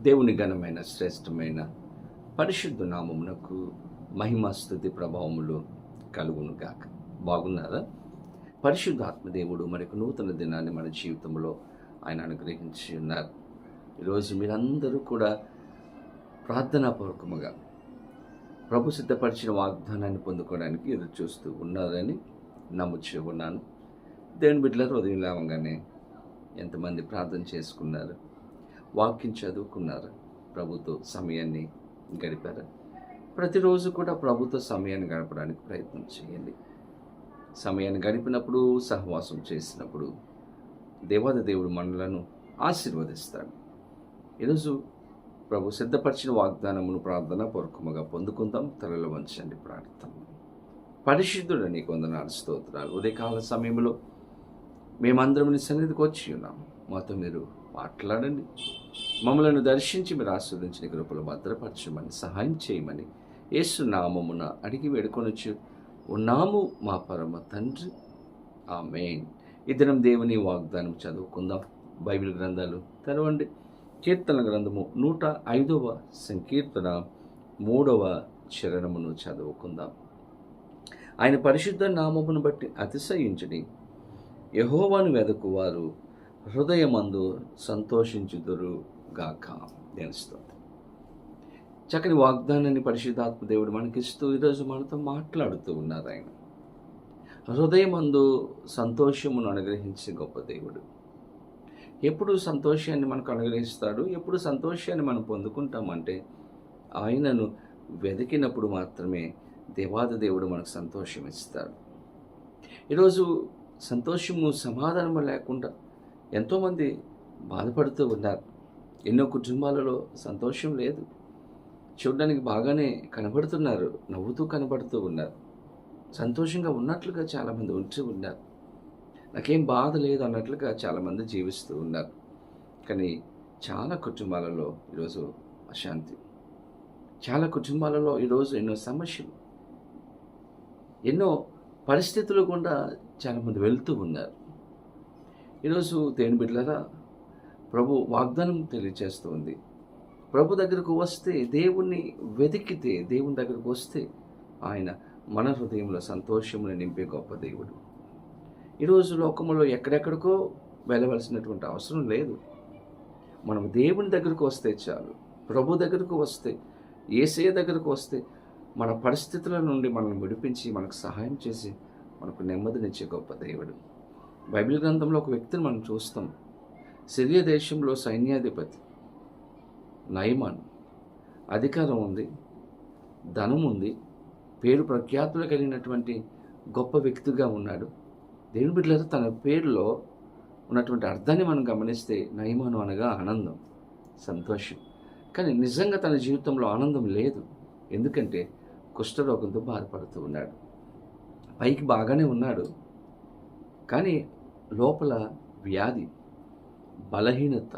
దేవుని ఘనమైన శ్రేష్టమైన పరిశుద్ధ నామమునకు మహిమ స్థుతి ప్రభావములు కలుగునుగాక. బాగున్నారా? పరిశుద్ధ ఆత్మదేవుడు మరొక నూతన దినాన్ని మన జీవితంలో ఆయన అనుగ్రహించి ఉన్నారు. ఈరోజు మీరందరూ కూడా ప్రార్థనాపూర్వకముగా ప్రభు సిద్ధపరిచిన వాగ్దానాన్ని పొందుకోవడానికి ఎదురు చూస్తూ ఉన్నారని నమ్ముచూ ఉన్నాను. దేవుని బిడ్డల ఉదయం లేవంగానే ఎంతమంది ప్రార్థన చేసుకున్నారు? వాక్యం చదువుకున్నారు. ప్రభుతో సమయాన్ని గడిపారు. ప్రతిరోజు కూడా ప్రభుత్వ సమయాన్ని గడపడానికి ప్రయత్నం చేయండి. సమయాన్ని గడిపినప్పుడు సహవాసం చేసినప్పుడు దేవాద దేవుడు మనలను ఆశీర్వదిస్తాడు. ఈరోజు ప్రభు సిద్ధపరిచిన వాగ్దానమును ప్రార్థన పూర్వకముగా పొందుకుందాం. తలలో వంచండి ప్రార్థన. పరిశుద్ధుడు నీకు వందనాలు స్తోత్రాలు. ఉదయకాల సమయంలో మేమందరం నీ సన్నిధికి వచ్చి ఉన్నాం. మాతో మీరు మాట్లాడండి. మమ్మలను దర్శించి మీరు ఆస్వాదించిన కృపలు భద్రపరచమని సహాయం చేయమని ఏసునామమున అడిగి వేడుకొనొచ్చు. ఉన్నాము మా పరమ తండ్రి. ఆ మెయిన్ ఇద్దరం దేవుని వాగ్దానం చదువుకుందాం. బైబిల్ గ్రంథాలు తెరవండి. కీర్తన గ్రంథము నూట ఐదవ సంకీర్తన మూడవ చరణమును చదువుకుందాం. ఆయన పరిశుద్ధ నామమును బట్టి అతిశయించని యహోవాను వెదకువారు హృదయమందు సంతోషించుదురు గాక తెలుస్తుంది చక్కని వాగ్దానాన్ని పరిశుద్ధాత్మ దేవుడు మనకిస్తూ ఈరోజు మనతో మాట్లాడుతూ ఉన్నారు ఆయన. హృదయమందు సంతోషమును అనుగ్రహించే గొప్ప దేవుడు. ఎప్పుడు సంతోషాన్ని మనకు అనుగ్రహిస్తాడు? ఎప్పుడు సంతోషాన్ని మనం పొందుకుంటామంటే ఆయనను వెతికినప్పుడు మాత్రమే దేవాది దేవుడు మనకు సంతోషం ఇస్తాడు. ఈరోజు సంతోషము సమాధానము లేకుండా ఎంతోమంది బాధపడుతూ ఉన్నారు. ఎన్నో కుటుంబాలలో సంతోషం లేదు. చూడడానికి బాగానే కనబడుతున్నారు. నవ్వుతూ కనబడుతూ ఉన్నారు. సంతోషంగా ఉన్నట్లుగా చాలామంది ఉంటూ ఉన్నారు. నాకేం బాధ లేదు అన్నట్లుగా చాలామంది జీవిస్తూ ఉన్నారు. కానీ చాలా కుటుంబాలలో ఈరోజు అశాంతి. చాలా కుటుంబాలలో ఈరోజు ఎన్నో సమస్యలు. ఎన్నో పరిస్థితులు గుండా చాలామంది వెళ్తూ ఉన్నారు. ఈరోజు తేని బిడ్డలరా ప్రభు వాగ్దానం తెలియజేస్తుంది. ప్రభు దగ్గరకు వస్తే దేవుణ్ణి వెతికితే దేవుని దగ్గరకు వస్తే ఆయన మన హృదయంలో సంతోషమును నింపే గొప్ప దేవుడు. ఈరోజు లోకంలో ఎక్కడెక్కడికో వెళ్ళవలసినటువంటి అవసరం లేదు. మనం దేవుని దగ్గరకు వస్తే చాలు. ప్రభు దగ్గరకు వస్తే ఏసయ దగ్గరకు వస్తే మన పరిస్థితుల నుండి మనల్ని విడిపించి మనకు సహాయం చేసి మనకు నెమ్మదినిచ్చే గొప్ప దేవుడు. బైబిల్ గ్రంథంలో ఒక వ్యక్తిని మనం చూస్తాం. సిరియా దేశంలో సైన్యాధిపతి నయమాన్. అధికారం ఉంది ధనం ఉంది పేరు ప్రఖ్యాతులు కలిగినటువంటి గొప్ప వ్యక్తిగా ఉన్నాడు. దేవుని బిడ్డలతో తన పేరులో ఉన్నటువంటి అర్థాన్ని మనం గమనిస్తే నయమాను అనగా ఆనందం సంతోషం. కానీ నిజంగా తన జీవితంలో ఆనందం లేదు. ఎందుకంటే కుష్ఠరోగంతో బాధపడుతూ ఉన్నాడు. పైకి బాగానే ఉన్నాడు. కానీ లోపల వ్యాధి బలహీనత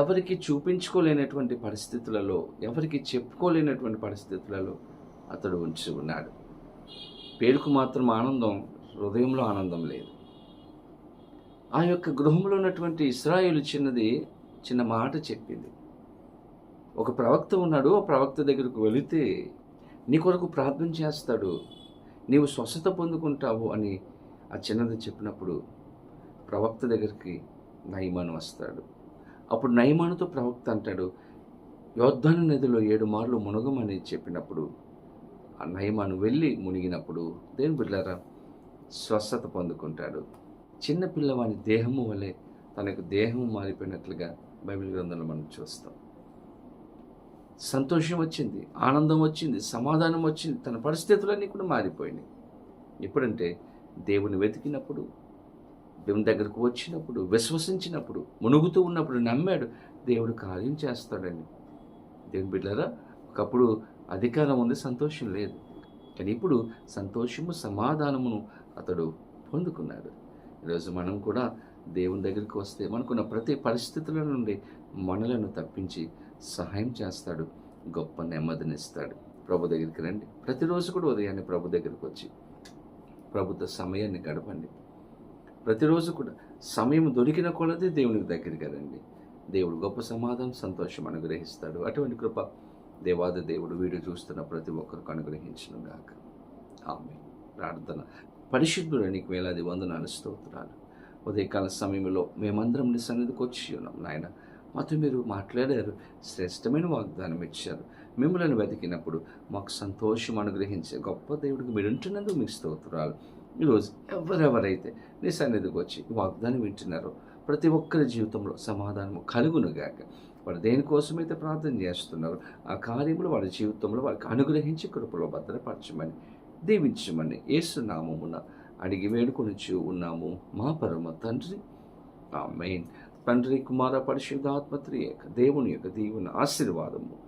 ఎవరికి చూపించుకోలేనటువంటి పరిస్థితులలో ఎవరికి చెప్పుకోలేనటువంటి పరిస్థితులలో అతడు ఉంచి ఉన్నాడు. పేరుకు మాత్రం ఆనందం హృదయంలో ఆనందం లేదు. ఆ యొక్క గృహంలో ఉన్నటువంటి ఇస్రాయేలు చిన్నది చిన్న మాట చెప్పింది. ఒక ప్రవక్త ఉన్నాడు ఆ ప్రవక్త దగ్గరకు వెళితే నీ కొరకు ప్రార్థన చేస్తాడు నీవు స్వస్థత పొందుకుంటావు అని ఆ చిన్నది చెప్పినప్పుడు ప్రవక్త దగ్గరికి నయమాను వస్తాడు. అప్పుడు నయమానుతో ప్రవక్త అంటాడు యోద్ధాను నదిలో ఏడు మార్లు మునగమని చెప్పినప్పుడు ఆ నయమాను వెళ్ళి మునిగినప్పుడు దేని బిడ్డారా స్వస్థత పొందుకుంటాడు. చిన్న పిల్లవాని దేహము వలె తనకు దేహం మారిపోయినట్లుగా బైబిల్ గ్రంథంలో మనం చూస్తాం. సంతోషం వచ్చింది ఆనందం వచ్చింది సమాధానం వచ్చింది తన పరిస్థితులన్నీ కూడా మారిపోయినాయి. ఎప్పుడంటే దేవుని వెతికినప్పుడు దేవుని దగ్గరకు వచ్చినప్పుడు విశ్వసించినప్పుడు మునుగుతూ ఉన్నప్పుడు నమ్మాడు దేవుడు కార్యం చేస్తాడని దేవుని బిడ్డరా ఒకప్పుడు అధికారం ఉంది సంతోషం లేదు. కానీ ఇప్పుడు సంతోషము సమాధానమును అతడు పొందుకున్నాడు. ఈరోజు మనం కూడా దేవుని దగ్గరికి వస్తే మనకున్న ప్రతి పరిస్థితుల నుండి మనలను తప్పించి సహాయం చేస్తాడు గొప్ప నెమ్మదినిస్తాడు ప్రభు దగ్గరికి రండి. ప్రతిరోజు కూడా ఉదయాన్నే ప్రభు దగ్గరికి వచ్చి ప్రభుత్వ సమయాన్ని గడపండి. ప్రతిరోజు కూడా సమయం దొరికిన కొలది దేవునికి దగ్గరికి రండి. దేవుడు గొప్ప సమాధానం సంతోషం అనుగ్రహిస్తాడు. అటువంటి కృప దేవాది దేవుడు వీడు చూస్తున్న ప్రతి ఒక్కరికి అనుగ్రహించను గాక. ఆమె ప్రార్థన. పరిశుద్ధుడు నీకు వేలాది వందనాలు స్తోత్రాలు. ఉదయకాల సమయంలో మేమందరం నీ సన్నిధికి వచ్చి ఉన్నాం. నాయన మాతో మీరు మాట్లాడారు. శ్రేష్టమైన వాగ్దానం ఇచ్చారు. మిమ్మల్ని వెతికినప్పుడు మాకు సంతోషం అనుగ్రహించే గొప్ప దేవుడికి మీరు ఉంటున్నందుకు మీకు స్తోత్రాలు. ఈరోజు ఎవరెవరైతే నీ సన్నిధికి వచ్చి వాగ్దానం వింటున్నారో ప్రతి ఒక్కరి జీవితంలో సమాధానము కలుగునుగాక వారు దేనికోసమైతే ప్రార్థన చేస్తున్నారు ఆ కార్యములు వారి జీవితంలో వారికి అనుగ్రహించి కృపలో భద్రపరచమని దీవించమని ఏసునామమున అడిగి వేడుకొనిచ్చు ఉన్నాము. మా పరమ తండ్రి. ఆ మెయిన్ తండ్రి కుమార పరిశుద్ధాత్మత్రి యొక్క దేవుని యొక్క దీవుని ఆశీర్వాదము.